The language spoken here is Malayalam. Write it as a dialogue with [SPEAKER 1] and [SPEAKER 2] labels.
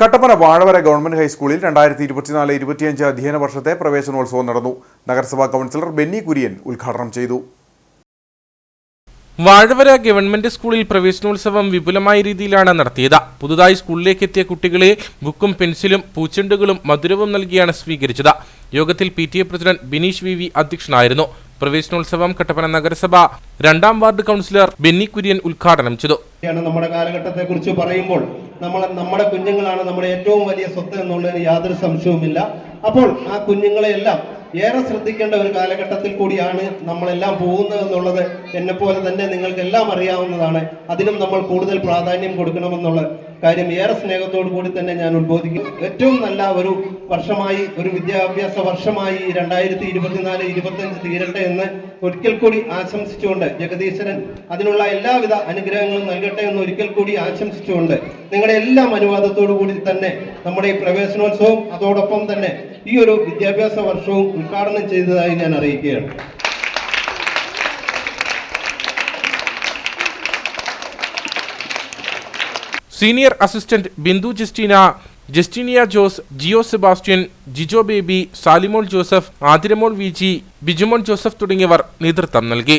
[SPEAKER 1] കട്ടപ്പന വാഴവര ഗവൺമെന്റ് ഹൈസ്കൂളിൽ രണ്ടായിരത്തി ഇരുപത്തിനാല് ഇരുപത്തിയഞ്ച് അധ്യയന വർഷത്തെ പ്രവേശനോത്സവം നടന്നു. നഗരസഭാ കൗൺസിലർ ബെന്നി കുര്യൻ ഉദ്ഘാടനം ചെയ്തു.
[SPEAKER 2] വാഴവര ഗവൺമെന്റ് സ്കൂളിൽ പ്രവേശനോത്സവം വിപുലമായ രീതിയിലാണ് നടത്തിയത്. പുതുതായി സ്കൂളിലേക്ക് എത്തിയ കുട്ടികളെ ബുക്കും പെൻസിലും പൂച്ചെണ്ടുകളും മധുരവും നൽകിയാണ് സ്വീകരിച്ചത്. യോഗത്തിൽ P T A president Bineesh V V അധ്യക്ഷനായിരുന്നു. പ്രവേശനോത്സവം കട്ടപ്പന നഗരസഭ രണ്ടാം വാർഡ് കൗൺസിലർ ബെന്നി കുര്യൻ ഉദ്ഘാടനം ചെയ്തു.
[SPEAKER 3] നമ്മുടെ കാലഘട്ടത്തെ കുറിച്ച് പറയുമ്പോൾ നമ്മൾ നമ്മുടെ കുഞ്ഞുങ്ങളാണ് നമ്മുടെ ഏറ്റവും വലിയ സ്വത്ത് എന്നുള്ളതിന് യാതൊരു സംശയവുമില്ല. അപ്പോൾ ആ കുഞ്ഞുങ്ങളെയെല്ലാം ഏറെ ശ്രദ്ധിക്കേണ്ട ഒരു കാലഘട്ടത്തിൽ കൂടിയാണ് നമ്മളെല്ലാം പോകുന്നത് എന്നുള്ളത് എന്നെപ്പോലെ പോലെ തന്നെ നിങ്ങൾക്ക് എല്ലാം അറിയാവുന്നതാണ്. അതിനും നമ്മൾ കൂടുതൽ പ്രാധാന്യം കൊടുക്കണമെന്നുള്ള കാര്യം ഏറെ സ്നേഹത്തോടു കൂടി തന്നെ ഞാൻ ഉദ്ബോധിക്കും ഏറ്റവും നല്ല ഒരു വർഷമായി ഒരു വിദ്യാഭ്യാസ വർഷമായി രണ്ടായിരത്തി ഇരുപത്തിനാല് ഇരുപത്തിയഞ്ച് തീരട്ടെ എന്ന് ഒരിക്കൽ കൂടി ആശംസിച്ചുകൊണ്ട് ജഗദീശ്വരൻ അതിനുള്ള എല്ലാവിധ അനുഗ്രഹങ്ങളും നൽകട്ടെ എന്ന് ഒരിക്കൽ കൂടി ആശംസിച്ചുകൊണ്ട് നിങ്ങളുടെ എല്ലാം അനുവാദത്തോടു കൂടി തന്നെ നമ്മുടെ ഈ പ്രവേശനോത്സവം അതോടൊപ്പം തന്നെ ഈ ഒരു വിദ്യാഭ്യാസ വർഷവും ഉദ്ഘാടനം ചെയ്തതായി ഞാൻ അറിയിക്കുകയാണ്.
[SPEAKER 2] Senior assistant Bindu Jistina Justinia Jose Jio Sebastian Jijo Baby Salimol Joseph Athiramol V G Bijumol Joseph തുടങ്ങിയവർ നേതൃത്വം നൽകി.